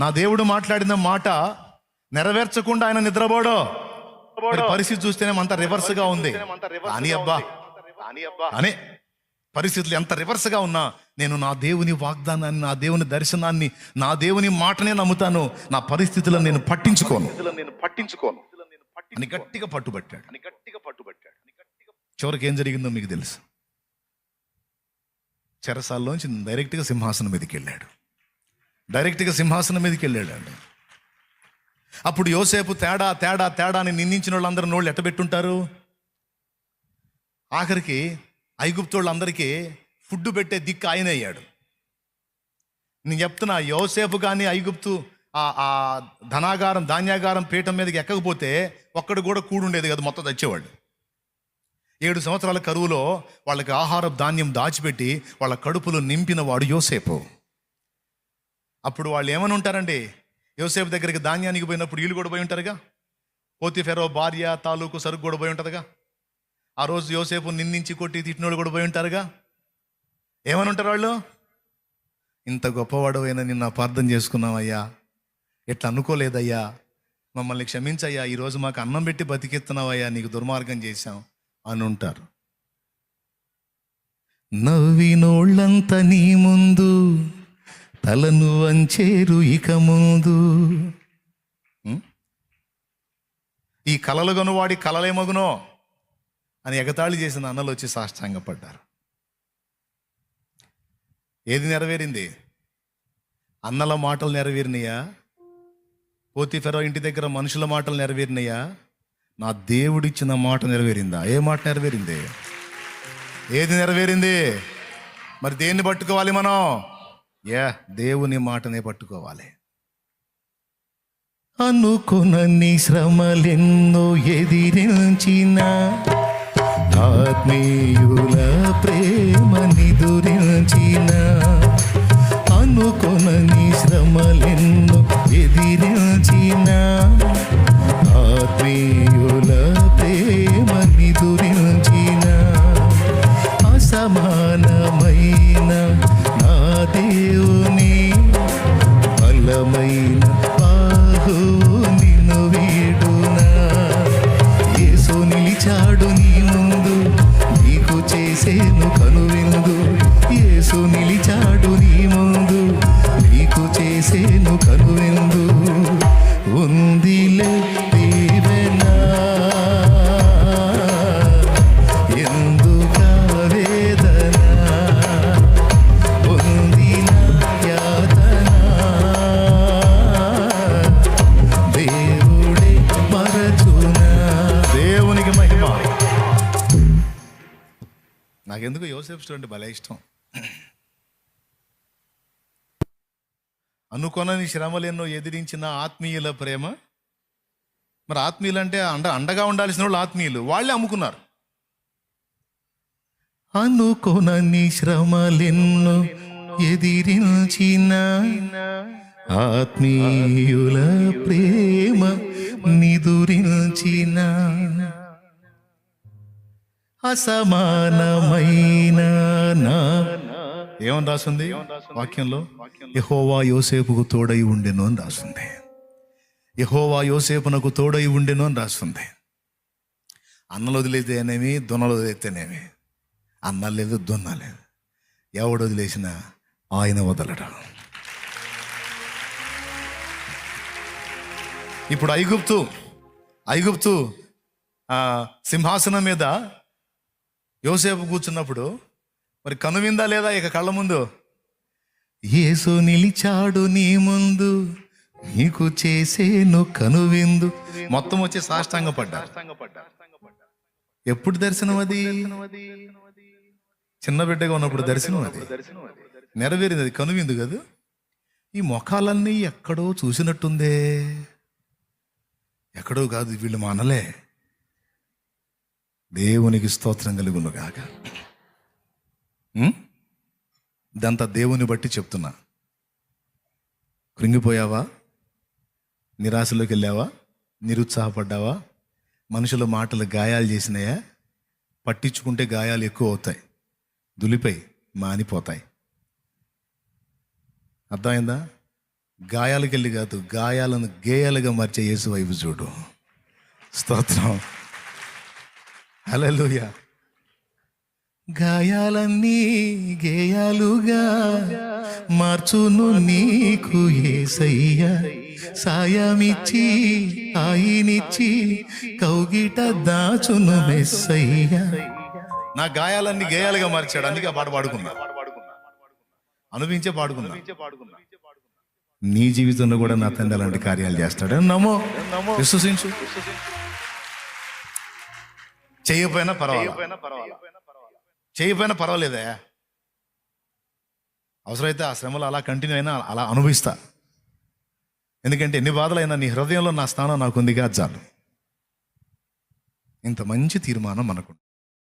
నా దేవుడు మాట్లాడిన మాట నెరవేర్చకుండా ఆయన నిద్రపోడో? పరిస్థితి చూస్తేనే అంత రివర్స్గా ఉంది. అని అబ్బా. అనే పరిస్థితులు ఎంత రివర్స్గా ఉన్నా నేను నా దేవుని వాగ్దానాన్ని నా దేవుని దర్శనాన్ని నా దేవుని మాటనే నమ్ముతాను. నా పరిస్థితులను నేను పట్టించుకోను. నేను పట్టించుకోను. అని గట్టిగా పట్టుబట్టాడు. అని గట్టిగా పట్టుబట్టాడు. చివరికి ఏం జరిగిందో మీకు తెలుసు. చెరసాల్లోంచి డైరెక్ట్గా సింహాసనం మీదకి వెళ్ళాడు. డైరెక్ట్గా సింహాసనం మీదకి వెళ్ళాడండి. అప్పుడు యోసేపు తేడా తేడా తేడా అని నిందించిన వాళ్ళందరూ నోళ్ళు ఎట్టబెట్టుంటారు? ఆఖరికి ఐగుప్తు వాళ్ళందరికీ ఫుడ్ పెట్టే దిక్కు ఆయన అయ్యాడు. నేను చెప్తున్నా యోసేపు కానీ ఐగుప్తు ఆ ధనాగారం ధాన్యాగారం పీఠం మీదకి ఎక్కకపోతే ఒక్కడు కూడా కూడుండేది కదా మొత్తం తెచ్చేవాళ్ళు ఏడు సంవత్సరాల కరువులో వాళ్ళకి ఆహార ధాన్యం దాచిపెట్టి వాళ్ళ కడుపులో నింపిన వాడు యోసేపు. అప్పుడు వాళ్ళు ఏమని ఉంటారండి? యోసేపు దగ్గరికి ధాన్యానికి పోయినప్పుడు వీళ్ళు కూడా పోయి ఉంటారుగా? పోతిఫెరో భార్య తాలూకు సరుకు కూడా పోయి ఉంటుందిగా? ఆ రోజు యోసేపు నిందించి కొట్టి తిట్టినోళ్ళు కూడా పోయి ఉంటారుగా? ఏమని ఉంటారు వాళ్ళు? ఇంత గొప్పవాడు అయినా నిన్న అపార్థం చేసుకున్నావయ్యా. ఎట్లా అనుకోలేదయ్యా? మమ్మల్ని క్షమించయ్యా. ఈరోజు మాకు అన్నం పెట్టి బతికెత్తున్నావయ్యా నీకు దుర్మార్గం చేశాం అని ఉంటారు. నవ్వినోళ్ళంత నీ ముందు తలను వంచేరు ఇక ముందు. ఈ కలలు గనువాడి కలలేమగునో అని ఎగతాళి చేసిన అన్నలు వచ్చి సాష్టాంగపడ్డారు. ఏది నెరవేరింది? అన్నల మాటలు నెరవేరినాయా? పోతిఫెరో ఇంటి దగ్గర మనుషుల మాటలు నెరవేరినాయా? నా దేవుడిచ్చిన మాట నెరవేరిందా? ఏ మాట నెరవేరింది? ఏది నెరవేరింది? మరి దేన్ని పట్టుకోవాలి మనం? యా దేవుని మాటనే పట్టుకోవాలి. అనుకునన్ని శ్రమలెన్నో ఎదిరించిన ఆత్మీయుల ప్రేమ నిదురించిన కనువిందు ఉందిలే దీవెనా ఎందుక వేదన పొందిన యాతన దేవుడే మరచున? దేవునికి మహిమ. నాకెందుకు భలే ఇష్టం. అనుకొనని శ్రమలెన్నో ఎదిరించిన ఆత్మీయుల ప్రేమ? మరి ఆత్మీయులు అంటే అండ అండగా ఉండాల్సిన వాళ్ళు ఆత్మీయులు. వాళ్ళే అమ్ముకున్నారు. అనుకొనని శ్రమలెన్నో ఎదిరించిన ఆత్మీయుల ప్రేమ నిదురించిన అసమానమైన నా ఏమని రాస్తుంది వాక్యంలో? యహోవా యోసేపుకు తోడై ఉండెను అని రాస్తుంది యహోవా యోసేపునకు తోడై ఉండెను అని రాస్తుంది అన్నలు వదిలేతేనేమి దొన్నలు వదిలేతేనేమి? అన్న లేదు దొన్న లేదు. ఎవడు వదిలేసినా ఆయన వదలడం. ఇప్పుడు ఐగుప్తు ఐగుప్తు సింహాసనం మీద యోసేపు కూర్చున్నప్పుడు మరి కనువిందా లేదా ఇక కళ్ళ ముందు? ఏసు నిలిచాడు నీ ముందు నీకు చేసేను కనువిందు. మొత్తం వచ్చి సాష్టాంగ పడ్డా ఎప్పుడు దర్శనం అది? చిన్న బిడ్డగా ఉన్నప్పుడు దర్శనం అది? నెరవేరింది అది కనువిందు కదా. ఈ మొఖాలన్నీ ఎక్కడో చూసినట్టుందే. ఎక్కడో కాదు వీళ్ళు మానలే. దేవునికి స్తోత్రం కలుగును గాక ఇదంతా దేవుని బట్టి చెప్తున్నా. కృంగిపోయావా? నిరాశలోకి వెళ్ళావా నిరుత్సాహపడ్డావా? మనుషుల మాటలు గాయాలు చేసినాయా? పట్టించుకుంటే గాయాలు ఎక్కువ అవుతాయి. దులిపై మానిపోతాయి. అర్థమైందా? గాయాలకెళ్ళి కాదు గాయాలను గేయాలుగా మార్చే యేసు వైపు చూడు. స్తోత్రం. హల్లెలూయా. గాయాలన్నీ గేయాలుగా మార్చును నీకు ఏసయ్య. సాయమిచ్చి ఆయినిచ్చి కౌగిట దాచును మెస్సయ్య. నా గాయాలన్నీ గేయాలుగా మార్చాడు అందుకే ఆ పాట పాడుకున్నా. అనుభవించే పాడుకున్నా. నీ జీవితంలో కూడా నా తండ్రి అలాంటి కార్యాలు చేస్తాడు. నమ్మో విశ్వసించు. చేయకపోయినా పర్వాలేదు చేయకపోయినా పర్వాలేదే. అవసరమైతే ఆ శ్రమలు అలా కంటిన్యూ అయినా అలా అనుభవిస్తా. ఎందుకంటే ఎన్ని బాధలైనా నీ హృదయంలో నా స్థానం నాకుందిగా చాలు. ఇంత మంచి తీర్మానం మనకు